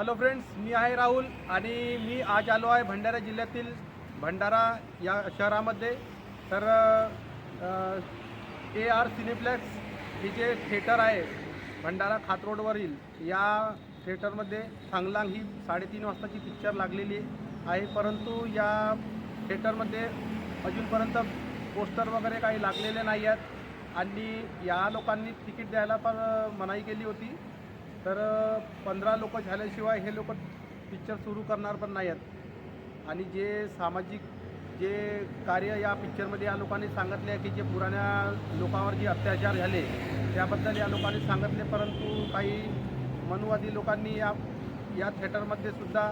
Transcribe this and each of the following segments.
Hello friends मी आहे राहुल आणि मी आज आलो आहे भंडारा जिल्ह्यातील भंडारा या शहरामध्ये. तर ए आर सिनेप्लेक्स हे जे थिएटर आहे भंडारा खात रोडवरील या थिएटरमध्ये सांगलांग ही साडेतीन वाजताची पिक्चर लागलेली आहे. परंतु या थिएटरमध्ये अजूनपर्यंत पोस्टर वगैरे काही लागलेले नाही आहेत. आणि या लोकांनी तिकीट द्यायला पण मनाई केली होती. तर पंधरा लोक झाल्याशिवाय हे लोक पिक्चर सुरू करणार पण नाही आहेत आणि जे सामाजिक जे कार्य या पिक्चरमध्ये या लोकांनी सांगितले आहे की जे पुराण्या लोकांवर जे अत्याचार झाले त्याबद्दल या लोकांनी सांगितले परंतु काही मनुवादी लोकांनी या या थिएटरमध्ये सुद्धा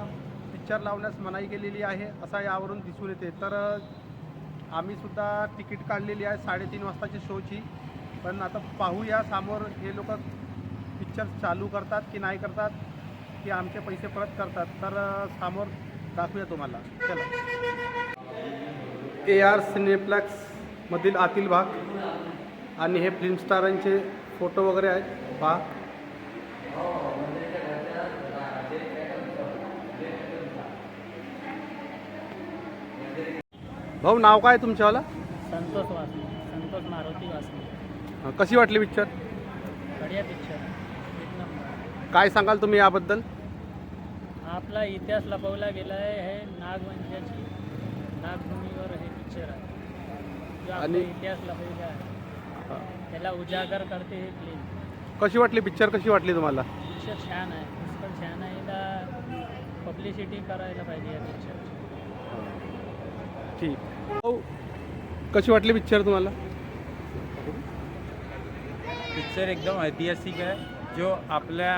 पिक्चर लावण्यास मनाई केलेली आहे असा यावरून दिसून येते. तर आम्ही सुद्धा तिकीट काढलेली आहे साडेतीन वाजताची शोची पण आता पाहूया समोर हे लोक पिक्चर चालू करतात की नाही करतात की आमचे पैसे परत करतात तर समोर दाखवूया तुम्हाला. चला. ए आर सिनेप्लेक्समधील आतील भाग आणि हे फिल्म स्टारांचे फोटो वगैरे आहेत. पहा. भाऊ नाव काय तुमच्यावाला? संतोष वासने. संतोष मारुती वासने. कशी वाटली पिक्चर बढिया पिक्चर काय सांगाल तुम्ही याबद्दल? आपला इतिहास लपवला गेला आहे हे नागवंशाची. नागभूमीवर हे पिक्चर आहे. जो आपला आणि- इतिहास लपवला आहे. त्याला उजागर करते हे फिल्म कशी वाटली पिक्चर कशी वाटली तुम्हाला? पिक्चर छान आहे. पुष्कळ छान आहे. याला पब्लिसिटी करायला पाहिजे या पिक्चरची ठीक. भाऊ कशी वाटली पिक्चर तुम्हाला? पिक्चर एकदम ऐतिहासिक आहे. जो आपल्या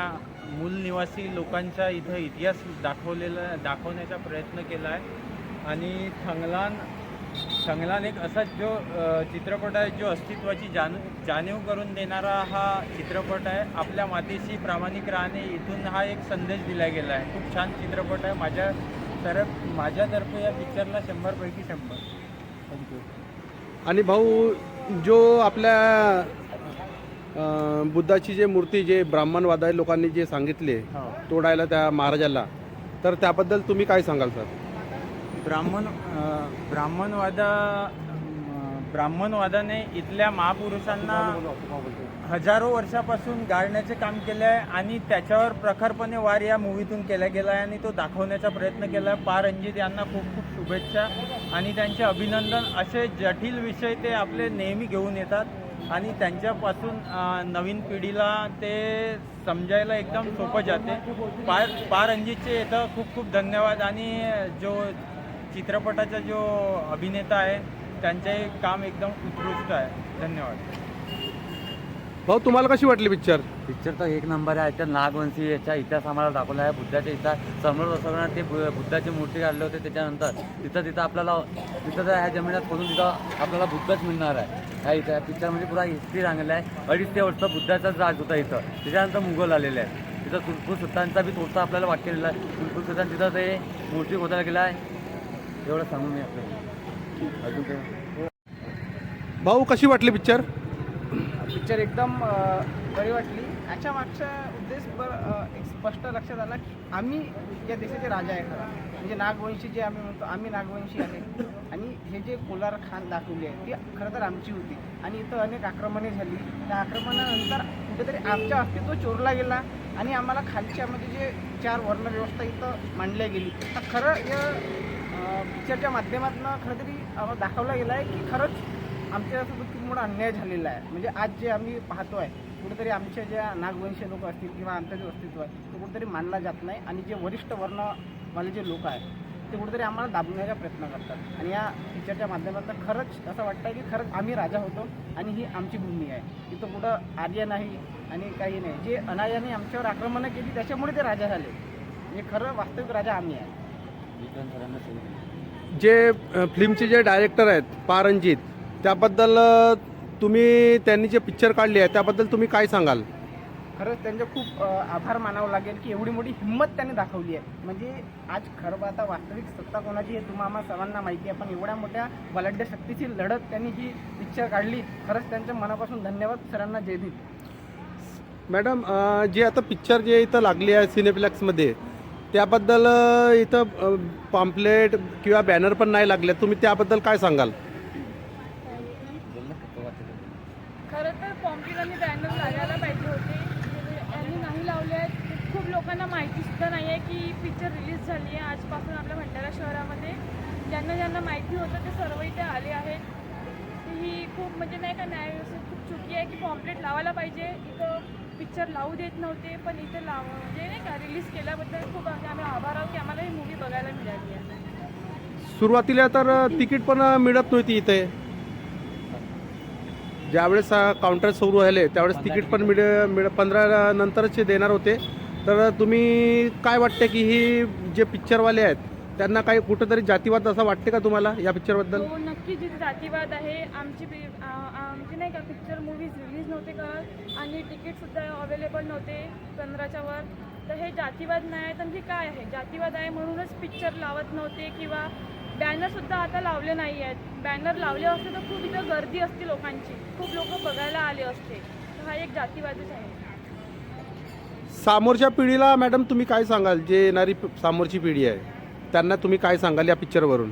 मूल निवासी लोकांचा इथं इतिहास दाखवलेला दाखवण्याचा प्रयत्न केला आहे आणि थंगलान थंगलान एक असा जो चित्रपट आहे जो अस्तित्वाची जाण जाणीव करून देणारा हा चित्रपट आहे. आपल्या मातीशी प्रामाणिक राहणे इथून हा एक संदेश दिला गेला आहे. खूप छान चित्रपट आहे. माझ्या तर माझ्यातर्फे या पिक्चरला शंभरपैकी शंभर. थँक्यू आणि भाऊ जो आपल्या बुद्धाची जे मूर्ती जे ब्राह्मणवादाय लोकांनी जे सांगितले तोडायला त्या महाराजाला तर त्याबद्दल तुम्ही काय सांगाल सर? ब्राह्मण ब्राह्मणवादा ब्राह्मणवादाने इथल्या महापुरुषांना हजारो वर्षापासून गाळण्याचे काम केले आहे आणि त्याच्यावर प्रखरपणे वार या मूवीतून केला गेला आहे आणि तो दाखवण्याचा प्रयत्न केला आहे पा. रणजित यांना खूप खूप शुभेच्छा आणि त्यांचे अभिनंदन. असे जटिल विषय ते आपले नेहमी घेऊन येतात. आणि त्यांच्यापासून नवीन पिढीला ते समजायला एकदम सोपं जाते. पार पार रणजितचे इथं खूप खूप धन्यवाद. आणि जो चित्रपटाचा जो अभिनेता आहे त्यांचे काम एकदम उत्कृष्ट आहे. धन्यवाद. भाऊ तुम्हाला कशी वाटली पिक्चर पिक्चर तर एक नंबर आहे त्या नागवंशी याचा इतिहास आम्हाला दाखवला आहे. बुद्धाच्या इतिहास समोर बसवणार ते बु- बुद्धाची मूर्ती काढले होते त्याच्यानंतर. तिथं तिथं आपल्याला तिथं त्या ह्या जमिनात खोदून तिथं आपल्याला बुद्धच मिळणार आहे. ह्या इथं पिक्चरमध्ये पुरा हिस्ट्री सांगलेलं आहे. अडीच ते वर्ष बुद्धाचाच राज होता इथं. त्याच्यानंतर मुघल आलेले आहेत. तिथं तुलपूर सुलतानचा बी तोडता आपल्याला वाक्य दिलं आहे. तुलपूर सुलतान तिथं ते मूर्ती खोदायला गेला आहे. एवढं सांगून मी आपल्याला. अजून काही भाऊ कशी वाटली पिक्चर पिक्चर एकदम बरी वाटली. याच्या मागचा उद्देश बर एक स्पष्ट लक्षात आला की आम्ही या देशाचे राजा आहे खरा. म्हणजे नागवंशी जे आम्ही म्हणतो आम्ही नागवंशी आहे. आणि हे जे कोलार खान दाखवली आहे ती खरं तर आमची होती. आणि इथं अनेक आक्रमणे झाली. त्या आक्रमणानंतर कुठेतरी आमच्या अस्तित्व चोरला गेला आणि आम्हाला खालच्या म्हणजे जे चार वर्णव्यवस्था इथं मांडल्या गेली. तर खरं या पिक्चरच्या माध्यमातून खरं तरी आम्हाला दाखवला गेला आहे की खरंच आमच्यासोबत खूप मोठा अन्याय झालेला आहे. म्हणजे आज जे आम्ही पाहतो आहे कुठेतरी आमच्या ज्या नागवंशीय लोक असतील किंवा आमचं जे अस्तित्व आहे ते कुठेतरी मानला जात नाही आणि जे वरिष्ठ वर्णवाले जे लोक आहेत ते कुठेतरी आम्हाला दाबण्याचा प्रयत्न करतात. आणि या पिक्चरच्या माध्यमातून खरंच असं वाटतं की खरंच आम्ही राजा होतो आणि ही आमची भूमी आहे. इथं कुठं आर्य नाही आणि काही नाही. जे अनायाने आमच्यावर आक्रमणं केली त्याच्यामुळे ते राजा झाले. म्हणजे खरं वास्तविक राजा आम्ही आहे. जे फिल्मचे जे डायरेक्टर आहेत पा रणजित त्याबद्दल तुम्ही त्यांनी जे पिक्चर काढली आहे त्याबद्दल तुम्ही काय सांगाल? खरंच त्यांचे खूप आभार मानावं लागेल की एवढी मोठी हिंमत त्यांनी दाखवली आहे. म्हणजे आज खरं पाहता वास्तविक सत्ता कोणाची हे तुम्हाला सर्वांना माहिती आहे. पण एवढ्या मोठ्या बलाढ्य शक्तीची लढत त्यांनी ही पिक्चर काढली खरंच त्यांच्या मनापासून धन्यवाद सरांना जय भीम. मॅडम जे आता पिक्चर जे इथं लागली आहे सिनेप्लेक्समध्ये त्याबद्दल इथं पॉम्पलेट किंवा बॅनर पण नाही लागले. तुम्ही त्याबद्दल काय सांगाल खरं तर पॉम्पलेट आणि बॅनर लागायला पाहिजे होते यांनी नाही लावले आहेत खूप लोकांना माहिती सुद्धा नाही आहे की पिक्चर रिलीज आजपासून आपल्या भंडारा शहरामध्ये ज्यांना ज्यांना माहिती होतं ते सर्व इथे आले आहेत. ही खूप म्हणजे नाही का न्यायव्यवस्थेत खूप चुकी आहे की पॉम्पलेट लावायला पाहिजे. इथं पिक्चर लावू देत नव्हते पण इथे लाव म्हणजे नाही का रिलीज केल्याबद्दल खूप म्हणजे आम्ही आभार आहोत की आम्हाला ही मूवी बघायला मिळाली आहे. सुरुवातीला तर तिकीट पण मिळत नव्हती इथे. ज्यावेळेस काउंटर सुरू झाले त्यावेळेस तिकीट पण मिळ मिळ पंधरा नंतरच देणार होते. तर तुम्ही काय वाटते की ही जे पिक्चरवाले आहेत त्यांना काही कुठंतरी जातीवाद असं वाटते का तुम्हाला या पिक्चरबद्दल? हो नक्की जिथे जातीवाद आहे आमची पि- आ- आमची नाही का पिक्चर मूवीज रिलीज नव्हते करत आणि तिकीटसुद्धा अवेलेबल नव्हते पंधराच्या वर. तर हे जातीवाद नाही आहे तर हे काय आहे? जातीवाद आहे म्हणूनच पिक्चर लावत नव्हते किंवा बॅनरसुद्धा आता लावले नाही आहेत. बॅनर लावले असते तर खूप इथं गर्दी असते लोकांची. खूप लोक बघायला आले असते. तर हा एक जातीवादच आहे. समोरच्या पिढीला मॅडम तुम्ही काय सांगाल? जे येणारी प- समोरची पिढी आहे त्यांना तुम्ही काय सांगाल या पिक्चरवरून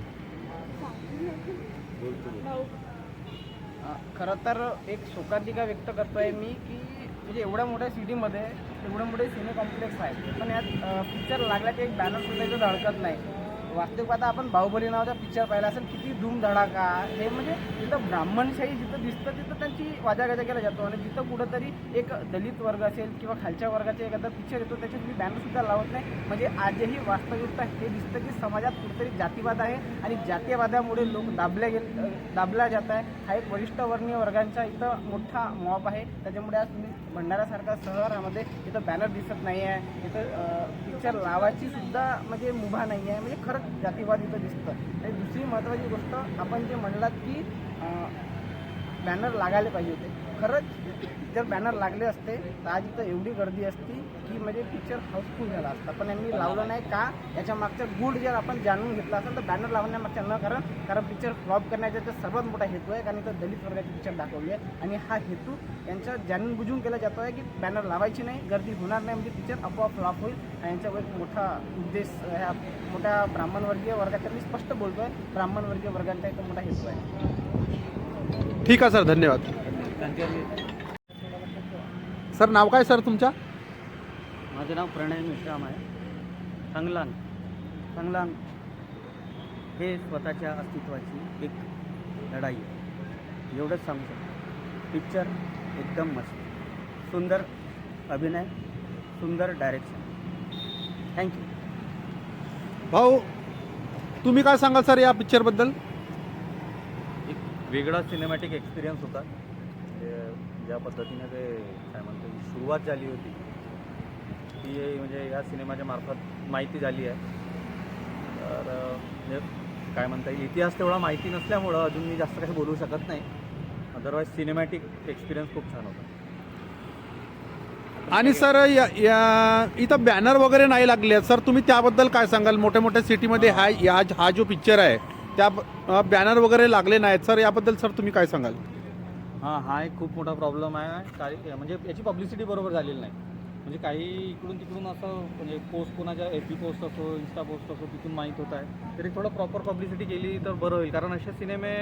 खरं तर एक शोकांतिका व्यक्त करतोय मी की म्हणजे एवढ्या मोठ्या सिटीमध्ये एवढे मोठे सिने कॉम्प्लेक्स आहेत पण यात पिक्चर लागला की एक बॅनर सुद्धा इथं धडकत नाही. वास्तविक आता आपण बाहुबली नावाचा पिक्चर पाहिला असेल किती धूमधडाका. हे म्हणजे जिथं ब्राह्मणशाही जिथं दिसतं तिथं त्यांची वाजागाजा केला जातो. आणि जिथं कुठंतरी एक दलित वर्ग असेल किंवा खालच्या वर्गाचा एखादा पिक्चर येतो त्याच्यात मी बॅनरसुद्धा लावत नाही. म्हणजे आजही वास्तविकता हे दिसतं की समाजात कुठेतरी जातीवाद आहे. आणि जातीयवादामुळे लोक दाबल्या गेले दाबला जात आहे. हा एक वरिष्ठ वर्णीय वर्गांचा इथं मोठा मॉप आहे. त्याच्यामुळे आज तुम्ही भंडारासारख्या शहरामध्ये इथं बॅनर दिसत नाही आहे इथं पिक्चर लावायची सुद्धा म्हणजे मुभा नाही आहे म्हणजे खरंच जातीवाद इथं दिसतं. आणि दुसरी महत्त्वाची गोष्ट आपण जे म्हणलात की बॅनर लागायला पाहिजे होते. खरंच जर बॅनर लागले असते तर आज इथं एवढी गर्दी असती की म्हणजे पिक्चर हाऊसफुल झाला असता. पण यांनी लावलं नाही का? याच्या मागचा गुड जर आपण जाणून घेतला असेल तर बॅनर लावण्यामागच्या न कारण कारण पिक्चर फ्लॉप करण्याचा तर सर्वात मोठा हेतू आहे कारण इथं दलित वर्गाची पिक्चर दाखवली आहे. आणि हा हेतू यांचा जाणून बुजून केला जातो आहे की बॅनर लावायची नाही गर्दी होणार नाही म्हणजे पिक्चर आपोआप फ्लॉप होईल. आणि यांच्यावर एक मोठा उद्देश ह्या मोठ्या ब्राह्मणवर्गीय वर्गाचा मी स्पष्ट बोलतो आहे ब्राह्मणवर्गीय वर्गांचा एक मोठा हेतू आहे. ठीक आहे सर. धन्यवाद. सर नाव काय सर तुमच्या? माझं नाव प्रणय मेश्राम आहे. संगलान. संगलान हे स्वतःच्या अस्तित्वाची एक लढाई आहे. एवढंच सांगू शकतो. पिक्चर एकदम मस्त. सुंदर अभिनय सुंदर डायरेक्शन थँक्यू भाऊ तुम्ही काय सांगाल सर या पिक्चरबद्दल एक वेगळा सिनेमॅटिक एक्सपिरियन्स होता. ज्या पद्धतीने ते काय म्हणतो सुरुवात झाली होती ती म्हणजे या सिनेमाच्या मार्फत माहिती झाली आहे. तर म्हणजे काय म्हणता येईल इतिहास तेवढा माहिती नसल्यामुळं अजून मी जास्त काही बोलू शकत नाही. अदरवाईज सिनेमॅटिक एक्सपिरियन्स खूप छान होता. आणि सर या या इथं बॅनर वगैरे नाही लागले आहेत. सर तुम्ही त्याबद्दल काय सांगाल? मोठ्या मोठ्या सिटीमध्ये हा या हा जो पिक्चर आहे त्या बॅनर वगैरे लागले नाहीत. सर याबद्दल सर तुम्ही काय सांगाल? हां हा एक खूप मोठा प्रॉब्लेम आहे. काही म्हणजे याची पब्लिसिटी बरोबर झालेली नाही. म्हणजे काही इकडून तिकडून असं म्हणजे पोस्ट कोणाच्या एफ बी पोस्ट असो इन्स्टा पोस्ट असो तिथून माहीत होत आहे. तरी थोडं प्रॉपर पब्लिसिटी केली तर बरं होईल. कारण असे सिनेमे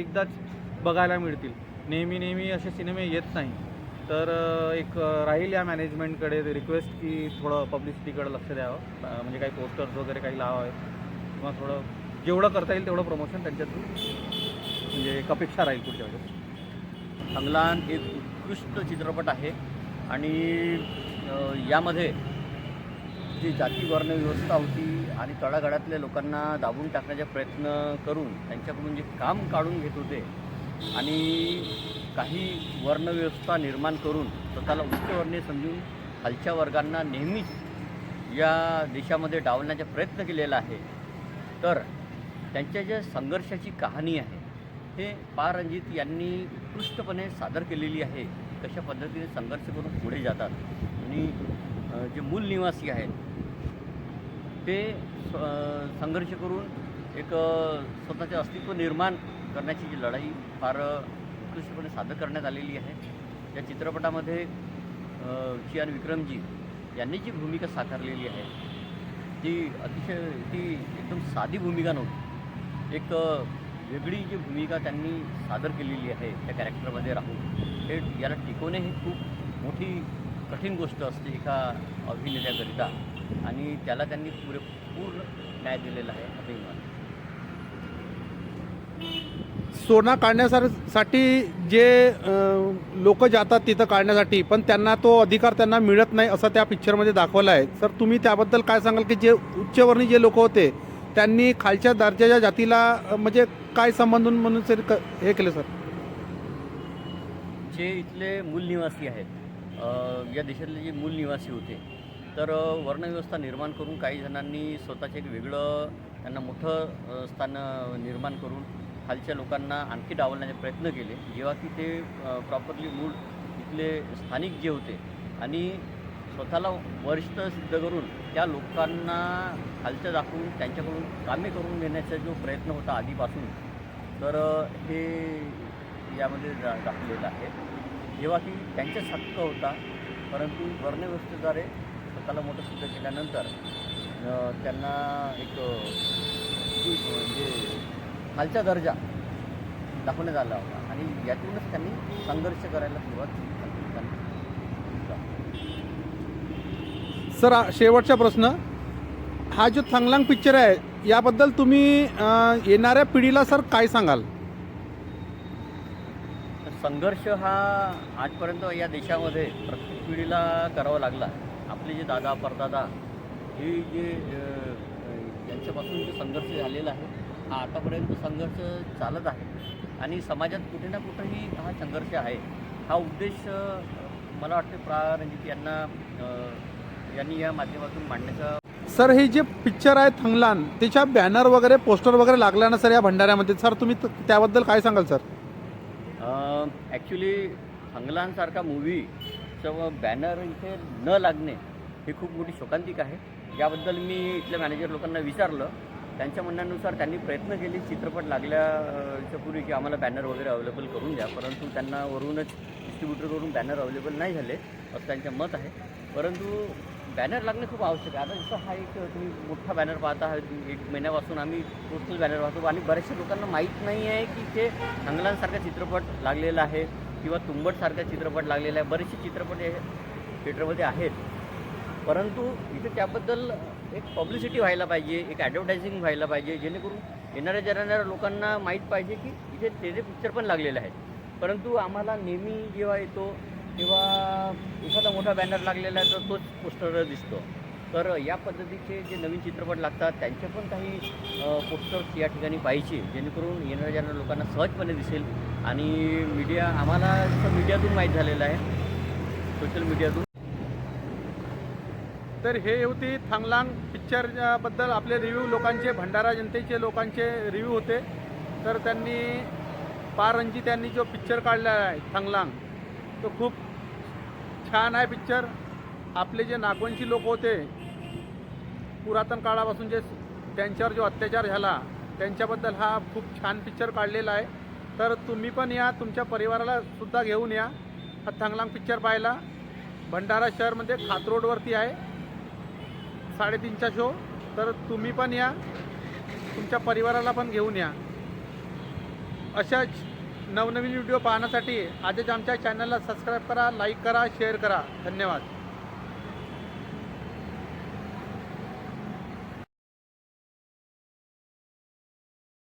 एकदाच बघायला मिळतील. नेहमी नेहमी असे सिनेमे येत नाही. तर एक राहील या मॅनेजमेंटकडे रिक्वेस्ट की थोडं पब्लिसिटीकडे लक्ष द्यावं. म्हणजे काही पोस्टर्स वगैरे काही लावावे. किंवा थोडं जेवढं करता येईल तेवढं प्रमोशन त्यांच्या थ्रू म्हणजे एक अपेक्षा राहील पुढच्या वेळेस. संगलान एक उत्कृष्ट चित्रपट आहे. आणि यामध्ये जी जाती वर्णव्यवस्था होती आणि तळागाळातल्या लोकांना दाबून टाकण्याचा प्रयत्न करून त्यांच्याकडून जे काम काढून घेत होते आणि काही वर्णव्यवस्था निर्माण करून स्वतःला उच्चवर्णीय समजून खालच्या वर्गांना नेहमीच या देशामध्ये डावलण्याचा प्रयत्न केलेला आहे. तर त्यांच्या ज्या संघर्षाची कहाणी आहे हे पारंजित यांनी उत्कृष्टपणे सादर केलेली आहे. कशा पद्धतीने संघर्ष करून पुढे जातात. आणि जे मूल निवासी आहेत ते संघर्ष करून एक स्वतःचे अस्तित्व निर्माण करण्याची जी लढाई फार उत्कृष्टपणे सादर करण्यात आलेली आहे. या चित्रपटामध्ये शियान चियान विक्रमजी यांनी जी भूमिका साकारलेली आहे ती अतिशय ती एकदम साधी भूमिका नव्हती. एक वेगळी जी भूमिका त्यांनी सादर केलेली आहे त्या कॅरेक्टरमध्ये राहून हे याला टिकवणे ही खूप मोठी कठीण गोष्ट असते एका अभिनेत्याकरिता. आणि त्याला त्यांनी पुरेपूर न्याय दिलेला आहे अभिमान सोना काढण्यासाठी जे लोक जातात तिथं काढण्यासाठी पण त्यांना तो अधिकार त्यांना मिळत नाही असं त्या पिक्चरमध्ये दाखवलं आहे. सर तुम्ही त्याबद्दल काय सांगाल की जे उच्चवर्णी जे लोक होते त्यांनी खालच्या दर्जाच्या जातीला म्हणजे काय संबंधून म्हणून सर क- हे केलं सर? जे इथले मूल निवासी आहेत अ, या देशातले जे मूल निवासी होते तर अ, वर्णव्यवस्था निर्माण करून काही जणांनी स्वतःचं एक वेगळं त्यांना मोठं अ, स्थान अ, निर्माण करून खालच्या लोकांना आणखी डावलण्याचे प्रयत्न केले. जेव्हा की ते प्रॉपरली मूळ इथले स्थानिक जे होते आणि स्वतःला वरिष्ठ सिद्ध करून त्या लोकांना खालच्या दाखवून त्यांच्याकडून कामे करून घेण्याचा जो प्रयत्न होता आधीपासून तर हे यामध्ये दाखवलेलं आहे. जेव्हा की त्यांचाच हक्क होता परंतु वर्णव्यवस्थेद्वारे स्वतःला मोठं सिद्ध केल्यानंतर त्यांना एक म्हणजे खालचा दर्जा दाखवण्यात आला होता. आणि यातूनच त्यांनी संघर्ष करायला सुरुवात केली. सर शेवटचा प्रश्न. हा जो थांगलांग पिक्चर आहे याबद्दल तुम्ही येणाऱ्या पिढीला सर काय सांगाल? संघर्ष हा आजपर्यंत या देशामध्ये प्रत्येक पिढीला करावा लागला. आपले जे दादा परदादा हे जे यांच्यापासून जो संघर्ष झालेला आहे हा आतापर्यंत संघर्ष चालत आहे. आणि समाजात कुठे ना कुठेही हा संघर्ष आहे. हा उद्देश मला वाटते प्रा. रणजित यांना यांनी या माध्यमातून मांडण्याचा सर हे जे पिक्चर आहे थंगलान त्याच्या बॅनर वगैरे पोस्टर वगैरे लागल्या ना सर या भंडाऱ्यामध्ये? सर तुम्ही त- त्याबद्दल काय सांगाल सर? ॲक्च्युली हंगलांसारखा मूवीचं बॅनर इथे न लागणे ही खूप मोठी शोकांतिक आहे. याबद्दल मी इथल्या मॅनेजर लोकांना विचारलं. त्यांच्या म्हणण्यानुसार त्यांनी प्रयत्न केले चित्रपट लागल्याच्या पूर्वी की आम्हाला बॅनर वगैरे अवेलेबल करून द्या. परंतु त्यांना वरूनच डिस्ट्रीब्युटरकडून बॅनर अवेलेबल नाही झाले असं त्यांचं मत आहे. परंतु बॅनर लागणे खूप आवश्यक आहे. आता जसं हा एक तुम्ही मोठा बॅनर पाहता हा एक महिन्यापासून आम्ही पोस्टल बॅनर पाहतो. आणि बऱ्याचशा लोकांना माहीत नाही आहे की इथे हंगलांसारखा चित्रपट लागलेला आहे किंवा तुंबटसारखा चित्रपट लागलेला आहे. बरेचसे चित्रपट हे थिएटरमध्ये आहेत. परंतु इथे त्याबद्दल एक पब्लिसिटी व्हायला पाहिजे एक ॲडव्हर्टायझिंग व्हायला पाहिजे जेणेकरून येणाऱ्या जाणाऱ्या लोकांना माहीत पाहिजे की इथे ते पिक्चर पण लागलेले आहेत. परंतु आम्हाला नेहमी जेव्हा येतो किंवा एखादा मोठा बॅनर लागलेला आहे तर तोच पोस्टर दिसतो. तर या पद्धतीचे जे नवीन चित्रपट लागतात त्यांचे पण काही पोस्टर्स या ठिकाणी पाहिजे जेणेकरून येणाऱ्या जाणाऱ्या लोकांना सहजपणे दिसेल. आणि मीडिया आम्हाला जसं मीडियातून माहीत झालेलं आहे सोशल मीडियातून तर हे होती थांगलांग पिक्चरबद्दल आपले रिव्ह्यू लोकांचे भंडारा जनतेचे लोकांचे रिव्ह्यू होते. तर त्यांनी पारंजित यांनी जो पिक्चर काढला आहे थांगलांग तो खूप छान आहे पिक्चर आपले जे नागवंशी लोक होते पुरातन काळापासून जे त्यांच्यावर जो अत्याचार झाला त्यांच्याबद्दल हा खूप छान पिक्चर काढलेला आहे. तर तुम्ही पण या तुमच्या परिवाराला सुद्धा घेऊन या. हा थांगलांग पिक्चर पाहायला. भंडारा शहरमध्ये खातरोडवरती आहे. साडेतीनचा शो तर तुम्ही पण या. तुमच्या परिवाराला पण घेऊन या. अशाच नवनवीन व्हिडिओ पाहण्यासाठी आजच आमच्या चॅनलला सबस्क्राईब करा लाईक करा शेअर करा. धन्यवाद.